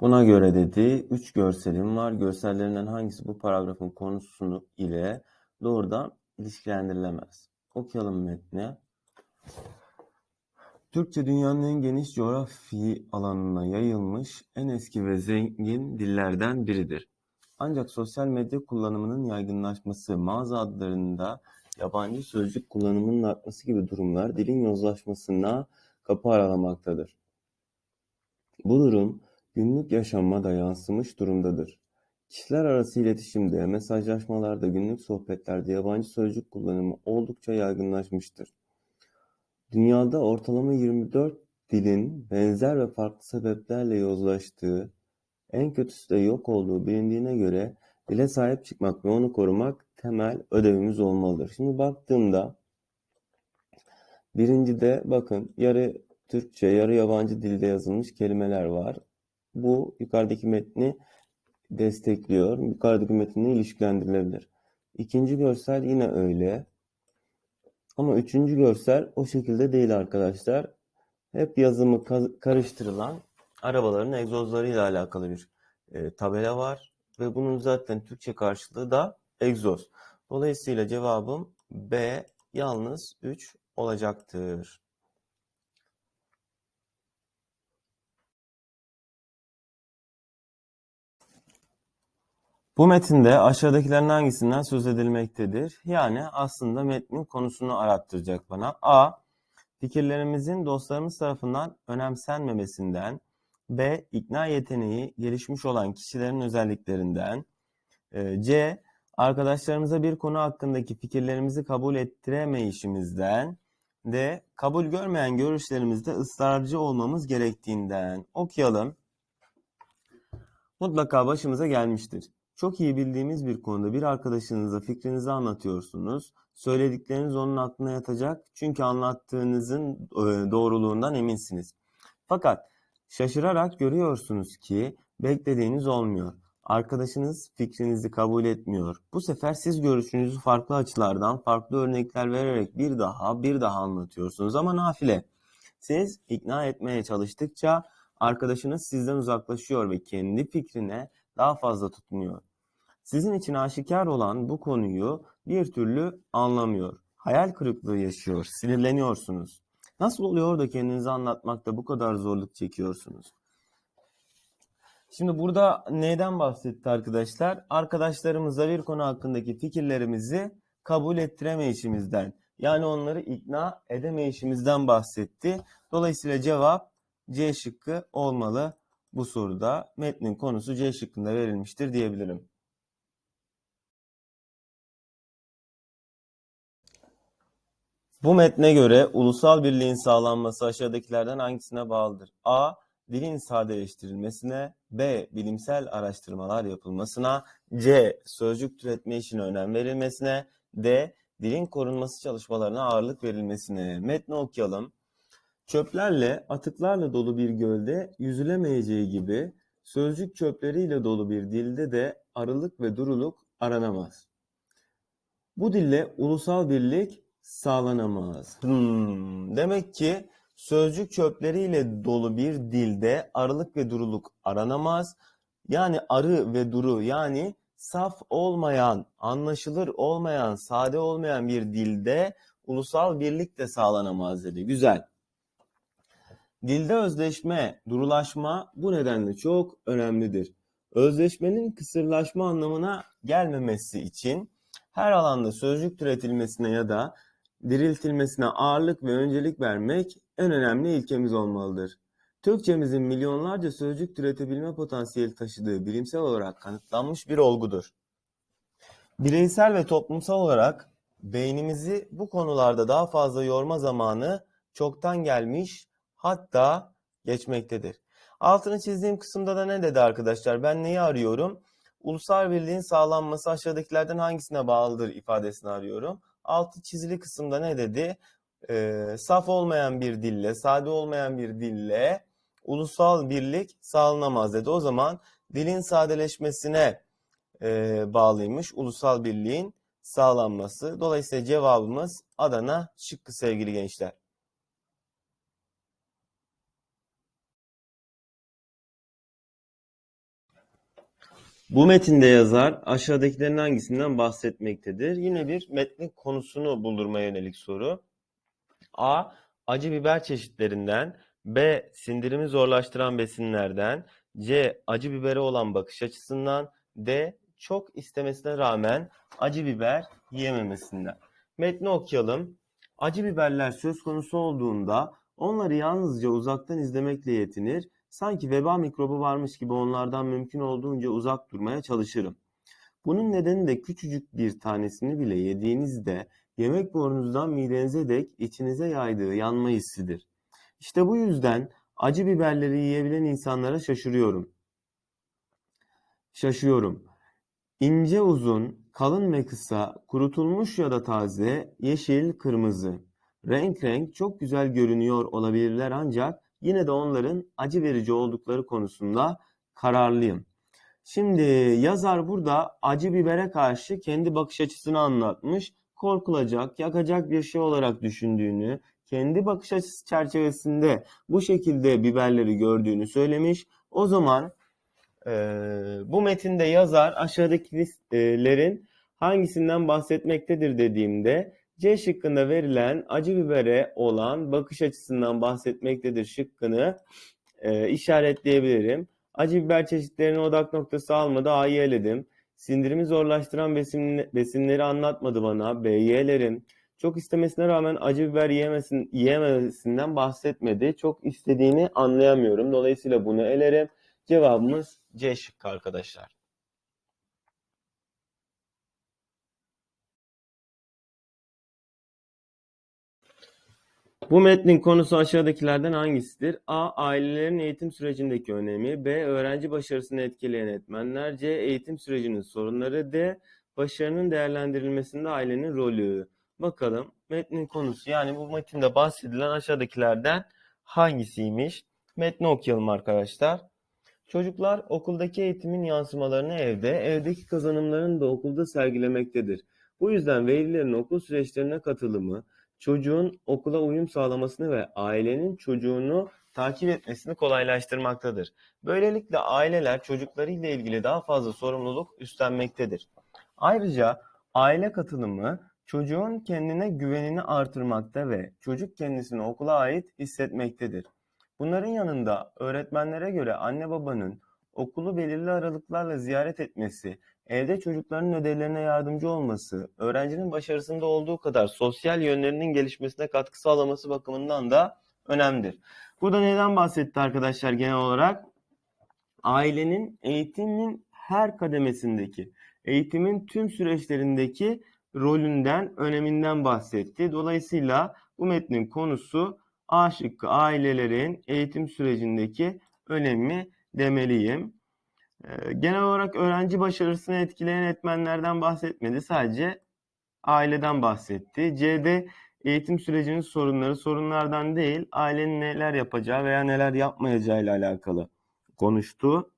Buna göre dedi, üç görselim var. Görsellerinden hangisi bu paragrafın konusunu ile doğrudan ilişkilendirilemez? Okuyalım metni. Türkçe dünyanın en geniş coğrafi alanına yayılmış en eski ve zengin dillerden biridir. Ancak sosyal medya kullanımının yaygınlaşması, mağaza adlarında yabancı sözcük kullanımının artması gibi durumlar dilin yozlaşmasına kapı aralamaktadır. Bu durum günlük yaşama da yansımış durumdadır. Kişiler arası iletişimde, mesajlaşmalarda, günlük sohbetlerde yabancı sözcük kullanımı oldukça yaygınlaşmıştır. Dünyada ortalama 24 dilin benzer ve farklı sebeplerle yozlaştığı, en kötüsü de yok olduğu bilindiğine göre dile sahip çıkmak ve onu korumak temel ödevimiz olmalıdır. Şimdi baktığımda birincide bakın yarı Türkçe, yarı yabancı dilde yazılmış kelimeler var. Bu yukarıdaki metni destekliyor. Yukarıdaki metinle ilişkilendirilebilir. İkinci görsel yine öyle. Ama üçüncü görsel o şekilde değil arkadaşlar. Hep yazımı karıştırılan arabaların egzozlarıyla alakalı bir e, tabela var. Ve bunun zaten Türkçe karşılığı da egzoz. Dolayısıyla cevabım B yalnız 3 olacaktır. Bu metinde aşağıdakilerin hangisinden söz edilmektedir? Yani aslında metnin konusunu arattıracak bana. A. Fikirlerimizin dostlarımız tarafından önemsenmemesinden. B. İkna yeteneği gelişmiş olan kişilerin özelliklerinden. E, C. Arkadaşlarımıza bir konu hakkındaki fikirlerimizi kabul ettiremeyişimizden. D. Kabul görmeyen görüşlerimizde ısrarcı olmamız gerektiğinden. Okuyalım. Mutlaka başımıza gelmiştir. Çok iyi bildiğimiz bir konuda bir arkadaşınıza fikrinizi anlatıyorsunuz. Söyledikleriniz onun aklına yatacak çünkü anlattığınızın e, doğruluğundan eminsiniz. Fakat şaşırarak görüyorsunuz ki beklediğiniz olmuyor. Arkadaşınız fikrinizi kabul etmiyor. Bu sefer siz görüşünüzü farklı açılardan, farklı örnekler vererek bir daha, bir daha anlatıyorsunuz ama nafile. Siz ikna etmeye çalıştıkça arkadaşınız sizden uzaklaşıyor ve kendi fikrine daha fazla tutunuyor. Sizin için aşikar olan bu konuyu bir türlü anlamıyor. Hayal kırıklığı yaşıyor, sinirleniyorsunuz. Nasıl oluyor da kendinizi anlatmakta bu kadar zorluk çekiyorsunuz? Şimdi burada neyden bahsetti arkadaşlar? Arkadaşlarımızla bir konu hakkındaki fikirlerimizi kabul ettiremeyişimizden, yani onları ikna edemeyişimizden bahsetti. Dolayısıyla cevap C şıkkı olmalı bu soruda. Metnin konusu C şıkkında verilmiştir diyebilirim. Bu metne göre ulusal birliğin sağlanması aşağıdakilerden hangisine bağlıdır? A. Dilin sadeleştirilmesine, B. Bilimsel araştırmalar yapılmasına, C. Sözcük türetme işine önem verilmesine, D. Dilin korunması çalışmalarına ağırlık verilmesine. Metni okuyalım. Çöplerle, atıklarla dolu bir gölde yüzülemeyeceği gibi sözcük çöpleriyle dolu bir dilde de arılık ve duruluk aranamaz. Bu dille ulusal birlik sağlanamaz. Hmm, demek ki sözcük çöpleriyle dolu bir dilde arılık ve duruluk aranamaz. Yani arı ve duru yani saf olmayan, anlaşılır olmayan, sade olmayan bir dilde ulusal birlik de sağlanamaz dedi. Güzel. Dilde özdeşme, durulaşma bu nedenle çok önemlidir. Özdeşmenin kısırlaşma anlamına gelmemesi için her alanda sözcük türetilmesine ya da diriltilmesine ağırlık ve öncelik vermek en önemli ilkemiz olmalıdır. Türkçemizin milyonlarca sözcük türetebilme potansiyeli taşıdığı bilimsel olarak kanıtlanmış bir olgudur. Bireysel ve toplumsal olarak beynimizi bu konularda daha fazla yorma zamanı çoktan gelmiş hatta geçmektedir. Altını çizdiğim kısımda da ne dedi arkadaşlar? Ben neyi arıyorum? Ulusal birliğin sağlanması aşağıdakilerden hangisine bağlıdır ifadesini arıyorum altı çizili kısımda ne dedi? E, saf olmayan bir dille, sade olmayan bir dille ulusal birlik sağlanamaz dedi. O zaman dilin sadeleşmesine e, bağlıymış ulusal birliğin sağlanması. Dolayısıyla cevabımız Adana şıkkı sevgili gençler. Bu metinde yazar aşağıdakilerin hangisinden bahsetmektedir? Yine bir metnin konusunu buldurmaya yönelik soru. A. Acı biber çeşitlerinden B. Sindirimi zorlaştıran besinlerden C. Acı bibere olan bakış açısından D. Çok istemesine rağmen acı biber yiyememesinden. Metni okuyalım. Acı biberler söz konusu olduğunda onları yalnızca uzaktan izlemekle yetinir, sanki veba mikrobu varmış gibi onlardan mümkün olduğunca uzak durmaya çalışırım. Bunun nedeni de küçücük bir tanesini bile yediğinizde yemek borunuzdan midenize dek içinize yaydığı yanma hissidir. İşte bu yüzden acı biberleri yiyebilen insanlara şaşırıyorum. Şaşıyorum. İnce uzun, kalın ve kısa, kurutulmuş ya da taze, yeşil, kırmızı. Renk renk çok güzel görünüyor olabilirler ancak yine de onların acı verici oldukları konusunda kararlıyım. Şimdi yazar burada acı bibere karşı kendi bakış açısını anlatmış. Korkulacak, yakacak bir şey olarak düşündüğünü, kendi bakış açısı çerçevesinde bu şekilde biberleri gördüğünü söylemiş. O zaman e, bu metinde yazar aşağıdakilerin hangisinden bahsetmektedir dediğimde C şıkkında verilen acı bibere olan bakış açısından bahsetmektedir şıkkını e, işaretleyebilirim. Acı biber çeşitlerine odak noktası almadı A'yı eledim. Sindirimi zorlaştıran besin, besinleri anlatmadı bana B'yi elerim. Çok istemesine rağmen acı biber yiyemesin, yiyememesinden bahsetmedi. Çok istediğini anlayamıyorum. Dolayısıyla bunu elerim. Cevabımız C şıkkı arkadaşlar. Bu metnin konusu aşağıdakilerden hangisidir? A. Ailelerin eğitim sürecindeki önemi. B. Öğrenci başarısını etkileyen etmenler. C. Eğitim sürecinin sorunları. D. Başarının değerlendirilmesinde ailenin rolü. Bakalım metnin konusu yani bu metinde bahsedilen aşağıdakilerden hangisiymiş? Metni okuyalım arkadaşlar. Çocuklar okuldaki eğitimin yansımalarını evde, evdeki kazanımlarını da okulda sergilemektedir. Bu yüzden velilerin okul süreçlerine katılımı, çocuğun okula uyum sağlamasını ve ailenin çocuğunu takip etmesini kolaylaştırmaktadır. Böylelikle aileler çocuklarıyla ilgili daha fazla sorumluluk üstlenmektedir. Ayrıca aile katılımı çocuğun kendine güvenini artırmakta ve çocuk kendisini okula ait hissetmektedir. Bunların yanında öğretmenlere göre anne babanın okulu belirli aralıklarla ziyaret etmesi, evde çocukların ödevlerine yardımcı olması, öğrencinin başarısında olduğu kadar sosyal yönlerinin gelişmesine katkı sağlaması bakımından da önemlidir. Burada neden bahsetti arkadaşlar genel olarak? Ailenin eğitimin her kademesindeki, eğitimin tüm süreçlerindeki rolünden, öneminden bahsetti. Dolayısıyla bu metnin konusu A şıkkı ailelerin eğitim sürecindeki önemi demeliyim. Ee, genel olarak öğrenci başarısını etkileyen etmenlerden bahsetmedi. Sadece aileden bahsetti. C'de eğitim sürecinin sorunları sorunlardan değil, ailenin neler yapacağı veya neler yapmayacağı ile alakalı konuştu.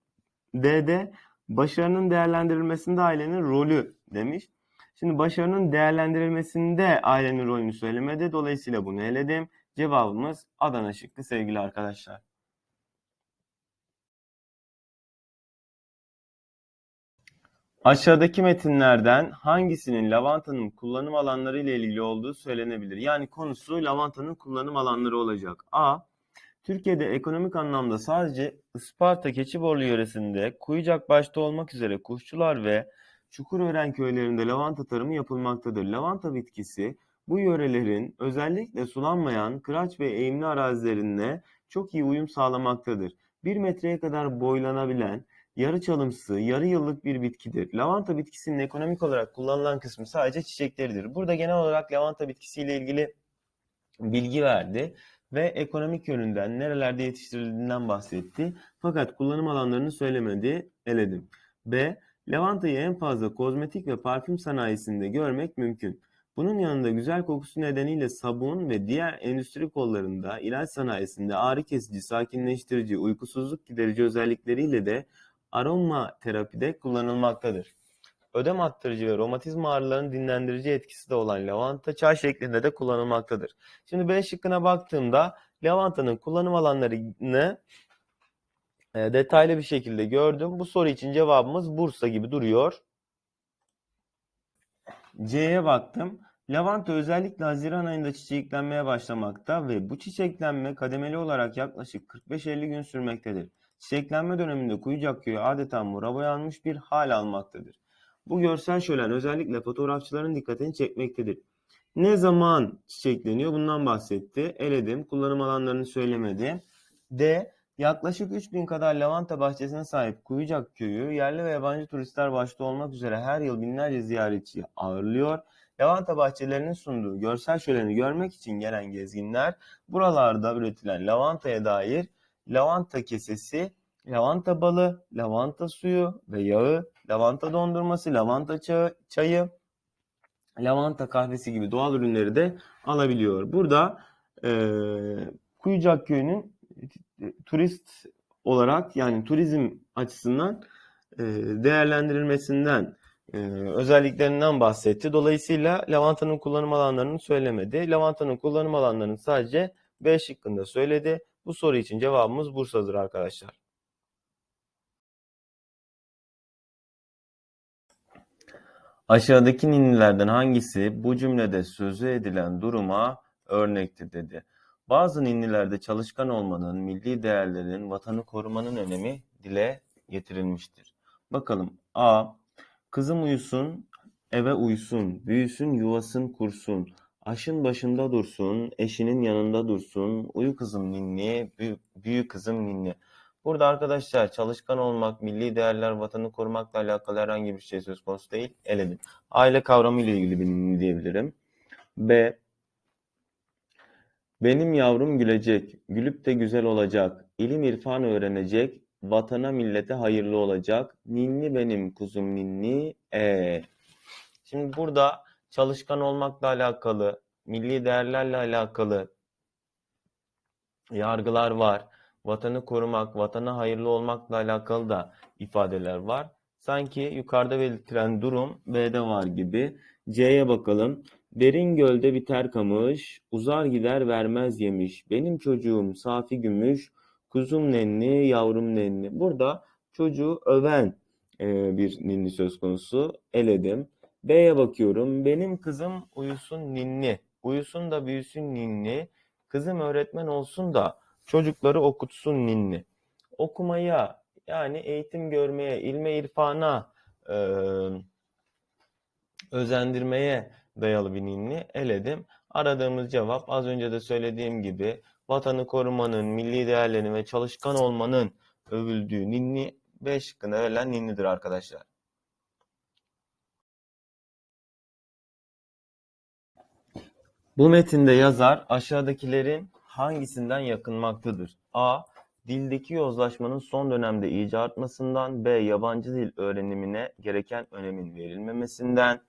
D'de başarının değerlendirilmesinde ailenin rolü demiş. Şimdi başarının değerlendirilmesinde ailenin rolünü söylemedi. Dolayısıyla bunu eledim. Cevabımız Adana şıkkı sevgili arkadaşlar. Aşağıdaki metinlerden hangisinin lavantanın kullanım alanları ile ilgili olduğu söylenebilir? Yani konusu lavantanın kullanım alanları olacak. A. Türkiye'de ekonomik anlamda sadece Isparta Keçiborlu yöresinde Kuyucak başta olmak üzere Kuşçular ve Çukurören köylerinde lavanta tarımı yapılmaktadır. Lavanta bitkisi bu yörelerin özellikle sulanmayan kıraç ve eğimli arazilerine çok iyi uyum sağlamaktadır. Bir metreye kadar boylanabilen, yarı çalımsı, yarı yıllık bir bitkidir. Lavanta bitkisinin ekonomik olarak kullanılan kısmı sadece çiçekleridir. Burada genel olarak lavanta bitkisiyle ilgili bilgi verdi ve ekonomik yönünden nerelerde yetiştirildiğinden bahsetti. Fakat kullanım alanlarını söylemedi, eledim. B. Lavantayı en fazla kozmetik ve parfüm sanayisinde görmek mümkün. Bunun yanında güzel kokusu nedeniyle sabun ve diğer endüstri kollarında, ilaç sanayisinde ağrı kesici, sakinleştirici, uykusuzluk giderici özellikleriyle de aromaterapide kullanılmaktadır. Ödem attırıcı ve romatizma ağrılarının dinlendirici etkisi de olan lavanta çay şeklinde de kullanılmaktadır. Şimdi B şıkkına baktığımda lavantanın kullanım alanlarını e, detaylı bir şekilde gördüm. Bu soru için cevabımız Bursa gibi duruyor. C'ye baktım. Lavanta özellikle Haziran ayında çiçeklenmeye başlamakta ve bu çiçeklenme kademeli olarak yaklaşık 45-50 gün sürmektedir. Çiçeklenme döneminde Kuyucak köyü adeta mora boyanmış bir hal almaktadır. Bu görsel şölen özellikle fotoğrafçıların dikkatini çekmektedir. Ne zaman çiçekleniyor bundan bahsetti. Eledim. Kullanım alanlarını söylemedi. D. Yaklaşık 3000 kadar lavanta bahçesine sahip Kuyucak köyü yerli ve yabancı turistler başta olmak üzere her yıl binlerce ziyaretçiyi ağırlıyor. Lavanta bahçelerinin sunduğu görsel şöleni görmek için gelen gezginler buralarda üretilen lavantaya dair lavanta kesesi, lavanta balı, lavanta suyu ve yağı, lavanta dondurması, lavanta çayı, çayı lavanta kahvesi gibi doğal ürünleri de alabiliyor. Burada e, Kuyucak Köyü'nün turist olarak yani turizm açısından e, değerlendirilmesinden e, özelliklerinden bahsetti. Dolayısıyla lavantanın kullanım alanlarını söylemedi. Lavantanın kullanım alanlarını sadece B şıkkında söyledi. Bu soru için cevabımız Bursa'dır arkadaşlar. Aşağıdaki ninnilerden hangisi bu cümlede sözü edilen duruma örnektir dedi. Bazı ninnilerde çalışkan olmanın, milli değerlerin, vatanı korumanın önemi dile getirilmiştir. Bakalım A. Kızım uyusun, eve uysun, büyüsün, yuvasın kursun, aşın başında dursun, eşinin yanında dursun, uyu kızım ninni, büyü, büyü kızım ninni. Burada arkadaşlar çalışkan olmak, milli değerler, vatanı korumakla alakalı herhangi bir şey söz konusu değil. Eledim. Aile kavramı ile ilgili bir ninni diyebilirim. B. Benim yavrum gülecek, gülüp de güzel olacak, ilim irfan öğrenecek, vatana millete hayırlı olacak, ninni benim kuzum ninni, e. Şimdi burada çalışkan olmakla alakalı, milli değerlerle alakalı yargılar var. Vatanı korumak, vatana hayırlı olmakla alakalı da ifadeler var. Sanki yukarıda belirtilen durum B'de var gibi. C'ye bakalım. Derin gölde biter kamış, uzar gider vermez yemiş. Benim çocuğum safi gümüş, kuzum nenni, yavrum nenni. Burada çocuğu öven bir ninni söz konusu. Eledim. B'ye bakıyorum. Benim kızım uyusun ninni. Uyusun da büyüsün ninni. Kızım öğretmen olsun da çocukları okutsun ninni. Okumaya yani eğitim görmeye, ilme irfana e, özendirmeye dayalı bir ninni eledim. Aradığımız cevap az önce de söylediğim gibi vatanı korumanın, milli değerlerin ve çalışkan olmanın övüldüğü ninni B şıkkında verilen ninnidir arkadaşlar. Bu metinde yazar aşağıdakilerin hangisinden yakınmaktadır? A. Dildeki yozlaşmanın son dönemde iyice artmasından, B. Yabancı dil öğrenimine gereken önemin verilmemesinden,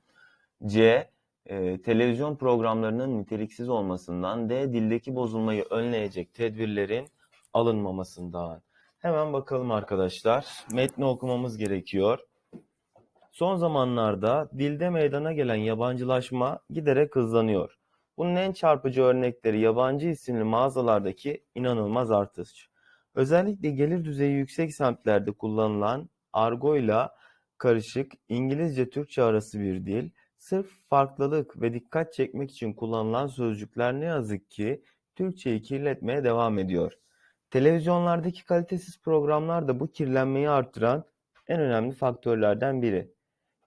C. E, televizyon programlarının niteliksiz olmasından, D. Dildeki bozulmayı önleyecek tedbirlerin alınmamasından. Hemen bakalım arkadaşlar. Metni okumamız gerekiyor. Son zamanlarda dilde meydana gelen yabancılaşma giderek hızlanıyor. Bunun en çarpıcı örnekleri yabancı isimli mağazalardaki inanılmaz artış. Özellikle gelir düzeyi yüksek semtlerde kullanılan argoyla karışık İngilizce-Türkçe arası bir dil, sırf farklılık ve dikkat çekmek için kullanılan sözcükler ne yazık ki Türkçeyi kirletmeye devam ediyor. Televizyonlardaki kalitesiz programlar da bu kirlenmeyi artıran en önemli faktörlerden biri.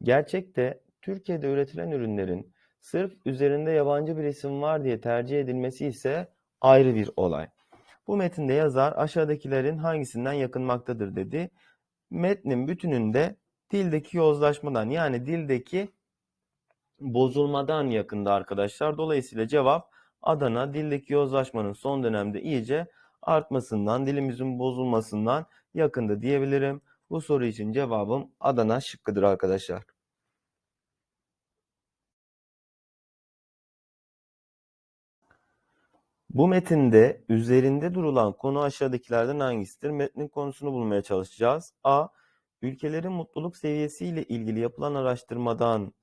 Gerçekte Türkiye'de üretilen ürünlerin sırf üzerinde yabancı bir isim var diye tercih edilmesi ise ayrı bir olay. Bu metinde yazar aşağıdakilerin hangisinden yakınmaktadır dedi. Metnin bütününde dildeki yozlaşmadan yani dildeki bozulmadan yakında arkadaşlar. Dolayısıyla cevap Adana dildeki yozlaşmanın son dönemde iyice artmasından, dilimizin bozulmasından yakında diyebilirim. Bu soru için cevabım Adana şıkkıdır arkadaşlar. Bu metinde üzerinde durulan konu aşağıdakilerden hangisidir? Metnin konusunu bulmaya çalışacağız. A. Ülkelerin mutluluk seviyesiyle ilgili yapılan araştırmadan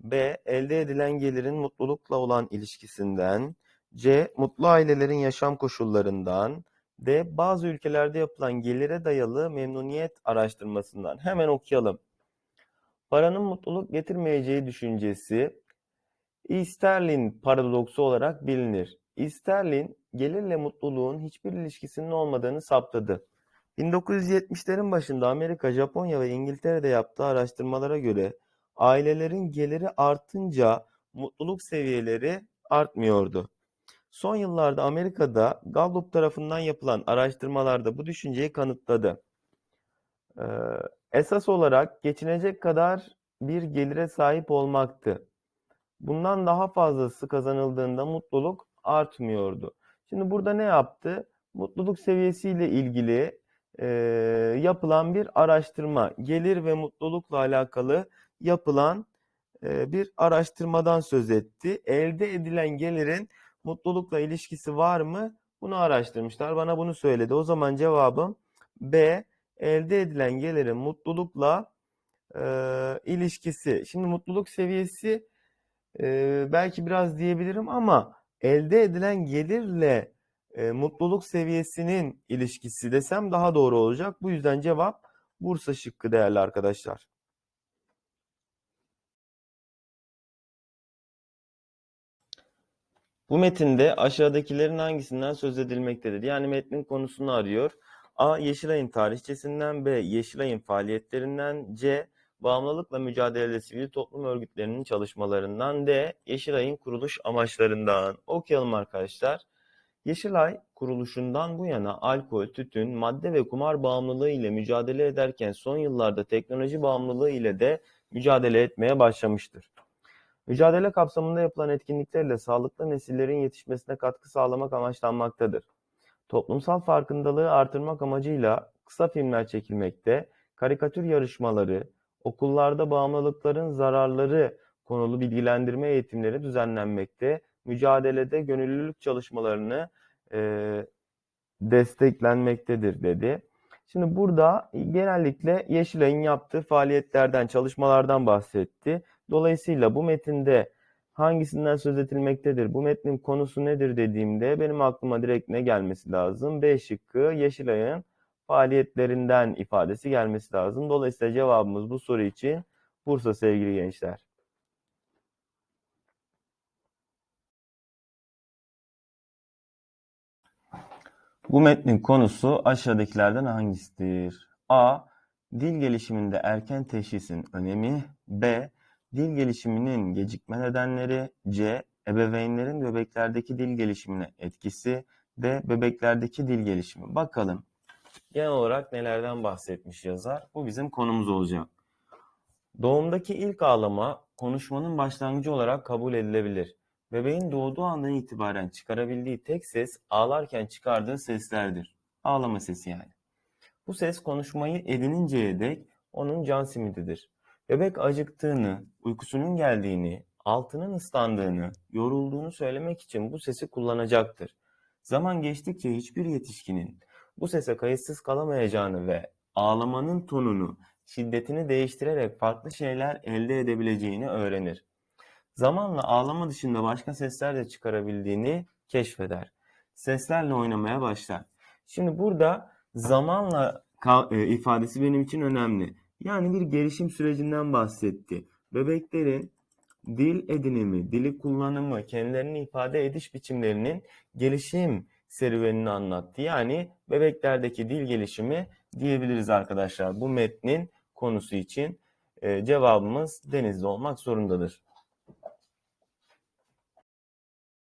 B. Elde edilen gelirin mutlulukla olan ilişkisinden C. Mutlu ailelerin yaşam koşullarından D. Bazı ülkelerde yapılan gelire dayalı memnuniyet araştırmasından. Hemen okuyalım. Paranın mutluluk getirmeyeceği düşüncesi Easterlin paradoksu olarak bilinir. Easterlin, gelirle mutluluğun hiçbir ilişkisinin olmadığını saptadı. 1970'lerin başında Amerika, Japonya ve İngiltere'de yaptığı araştırmalara göre ailelerin geliri artınca mutluluk seviyeleri artmıyordu. Son yıllarda Amerika'da Gallup tarafından yapılan araştırmalarda bu düşünceyi kanıtladı. Ee, esas olarak geçinecek kadar bir gelire sahip olmaktı. Bundan daha fazlası kazanıldığında mutluluk artmıyordu. Şimdi burada ne yaptı? Mutluluk seviyesiyle ilgili e, yapılan bir araştırma, gelir ve mutlulukla alakalı yapılan e, bir araştırmadan söz etti. Elde edilen gelirin mutlulukla ilişkisi var mı? Bunu araştırmışlar. Bana bunu söyledi. O zaman cevabım B. Elde edilen gelirin mutlulukla e, ilişkisi. Şimdi mutluluk seviyesi e, belki biraz diyebilirim ama elde edilen gelirle e, mutluluk seviyesinin ilişkisi desem daha doğru olacak. Bu yüzden cevap Bursa şıkkı değerli arkadaşlar. Bu metinde aşağıdakilerin hangisinden söz edilmektedir? Yani metnin konusunu arıyor. A. Yeşilay'ın tarihçesinden B. Yeşilay'ın faaliyetlerinden C. Bağımlılıkla mücadelede sivil toplum örgütlerinin çalışmalarından D. Yeşilay'ın kuruluş amaçlarından. Okuyalım arkadaşlar. Yeşilay kuruluşundan bu yana alkol, tütün, madde ve kumar bağımlılığı ile mücadele ederken son yıllarda teknoloji bağımlılığı ile de mücadele etmeye başlamıştır. Mücadele kapsamında yapılan etkinliklerle sağlıklı nesillerin yetişmesine katkı sağlamak amaçlanmaktadır. Toplumsal farkındalığı artırmak amacıyla kısa filmler çekilmekte, karikatür yarışmaları, okullarda bağımlılıkların zararları konulu bilgilendirme eğitimleri düzenlenmekte, mücadelede gönüllülük çalışmalarını e, desteklenmektedir dedi. Şimdi burada genellikle Yeşilay'ın yaptığı faaliyetlerden, çalışmalardan bahsetti. Dolayısıyla bu metinde hangisinden söz edilmektedir? Bu metnin konusu nedir dediğimde benim aklıma direkt ne gelmesi lazım? B şıkkı Yeşilay'ın faaliyetlerinden ifadesi gelmesi lazım. Dolayısıyla cevabımız bu soru için Bursa sevgili gençler. Bu metnin konusu aşağıdakilerden hangisidir? A. Dil gelişiminde erken teşhisin önemi. B. Dil gelişiminin gecikme nedenleri. C. Ebeveynlerin bebeklerdeki dil gelişimine etkisi. D. Bebeklerdeki dil gelişimi. Bakalım genel olarak nelerden bahsetmiş yazar? Bu bizim konumuz olacak. Doğumdaki ilk ağlama konuşmanın başlangıcı olarak kabul edilebilir. Bebeğin doğduğu andan itibaren çıkarabildiği tek ses ağlarken çıkardığı seslerdir. Ağlama sesi yani. Bu ses konuşmayı edininceye dek onun can simididir. Bebek acıktığını, uykusunun geldiğini, altının ıslandığını, yorulduğunu söylemek için bu sesi kullanacaktır. Zaman geçtikçe hiçbir yetişkinin bu sese kayıtsız kalamayacağını ve ağlamanın tonunu, şiddetini değiştirerek farklı şeyler elde edebileceğini öğrenir. Zamanla ağlama dışında başka sesler de çıkarabildiğini keşfeder. Seslerle oynamaya başlar. Şimdi burada zamanla e, ifadesi benim için önemli. Yani bir gelişim sürecinden bahsetti. Bebeklerin dil edinimi, dili kullanımı, kendilerini ifade ediş biçimlerinin gelişim serüvenini anlattı. Yani bebeklerdeki dil gelişimi diyebiliriz arkadaşlar. Bu metnin konusu için cevabımız denizli olmak zorundadır.